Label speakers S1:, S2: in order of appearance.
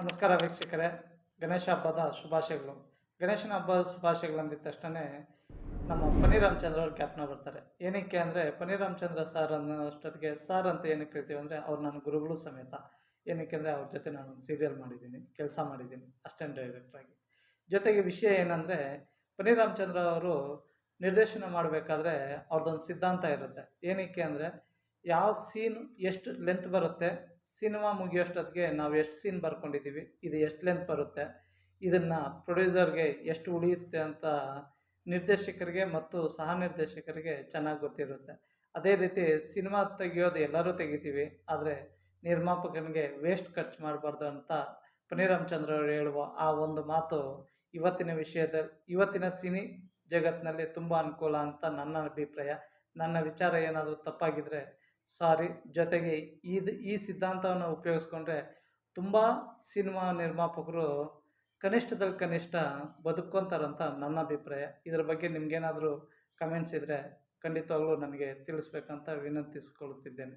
S1: ನಮಸ್ಕಾರ ವೀಕ್ಷಕರೇ. ಗಣೇಶ ಹಬ್ಬದ ಶುಭಾಶಯಗಳು. ಗಣೇಶನ ಹಬ್ಬದ ಶುಭಾಶಯಗಳು ಅಂದಿದ್ದ ತಕ್ಷಣ ನಮ್ಮ ಪನ್ನೀರ್ ರಾಮಚಂದ್ರ ಅವ್ರು ಕ್ಯಾಪ್ನ ಬರ್ತಾರೆ. ಏನಕ್ಕೆ ಅಂದರೆ ಪನ್ನೀರ್ ರಾಮಚಂದ್ರ ಸರ್ ಅನ್ನೋ ಅಷ್ಟೊತ್ತಿಗೆ ಸರ್ ಅಂತ ಏನಕ್ಕೆ ಕರಿತೀವಿ ಅಂದರೆ ಅವ್ರು ನನ್ನ ಗುರುಗಳು ಸಮೇತ. ಏನಕ್ಕೆ ಅಂದರೆ ಅವ್ರ ಜೊತೆ ನಾನು ಸೀರಿಯಲ್ ಮಾಡಿದ್ದೀನಿ, ಕೆಲಸ ಮಾಡಿದ್ದೀನಿ ಅಸ್ಟೆಂಟ್ ಡೈರೆಕ್ಟ್ರಾಗಿ ಜೊತೆಗೆ ವಿಷಯ ಏನಂದರೆ ಪನ್ನೀರ್ ರಾಮಚಂದ್ರ ಅವರು ನಿರ್ದೇಶನ ಮಾಡಬೇಕಾದ್ರೆ ಅವ್ರದ್ದೊಂದು ಸಿದ್ಧಾಂತ ಇರುತ್ತೆ. ಏನಕ್ಕೆ ಅಂದರೆ ಯಾವ ಸೀನ್ ಎಷ್ಟು ಲೆಂತ್ ಬರುತ್ತೆ? ಸಿನಿಮಾ ಮುಗಿಯೋಷ್ಟೊತ್ತಿಗೆ ನಾವು ಎಷ್ಟು ಸೀನ್ ಬರ್ಕೊಂಡಿದ್ದೀವಿ ಇದು ಎಷ್ಟು ಲೆಂತ್ ಬರುತ್ತೆ? ಇದನ್ನು ಪ್ರೊಡ್ಯೂಸರ್ಗೆ ಎಷ್ಟು ಉಳಿಯುತ್ತೆ ಅಂತ ನಿರ್ದೇಶಕರಿಗೆ ಮತ್ತು ಸಹ ನಿರ್ದೇಶಕರಿಗೆ ಚೆನ್ನಾಗಿ ಗೊತ್ತಿರುತ್ತೆ. ಅದೇ ರೀತಿ ಸಿನಿಮಾ ತೆಗಿಯೋದು ಎಲ್ಲರೂ ತೆಗಿತೀವಿ, ಆದರೆ ನಿರ್ಮಾಪಕನಿಗೆ ವೇಸ್ಟ್ ಖರ್ಚು ಮಾಡಬಾರ್ದು ಅಂತ ರಾಮಚಂದ್ರ ಅವರು ಹೇಳುವ ಆ ಒಂದು ಮಾತು ಇವತ್ತಿನ ವಿಷಯದ, ಇವತ್ತಿನ ಸಿನಿ ಜಗತ್ತಿನಲ್ಲಿ ತುಂಬ ಅನುಕೂಲ ಅಂತ ನನ್ನ ಅಭಿಪ್ರಾಯ. ನನ್ನ ವಿಚಾರ ಏನಾದರೂ ತಪ್ಪಾಗಿದ್ದರೆ ಸಾರಿ. ಜೊತೆಗೆ ಇದು ಈ ಸಿದ್ಧಾಂತವನ್ನು ಉಪಯೋಗಿಸ್ಕೊಂಡ್ರೆ ತುಂಬ ಸಿನಿಮಾ ನಿರ್ಮಾಪಕರು ಕನಿಷ್ಠದಲ್ಲಿ ಕನಿಷ್ಠ ಬದುಕೊಂತಾರಂತ ನನ್ನ ಅಭಿಪ್ರಾಯ. ಇದರ ಬಗ್ಗೆ ನಿಮಗೇನಾದರೂ ಕಮೆಂಟ್ಸ್ ಇದ್ದರೆ ಖಂಡಿತವಾಗ್ಲೂ ನನಗೆ ತಿಳಿಸ್ಬೇಕಂತ ವಿನಂತಿಸಿಕೊಳ್ಳುತ್ತಿದ್ದೇನೆ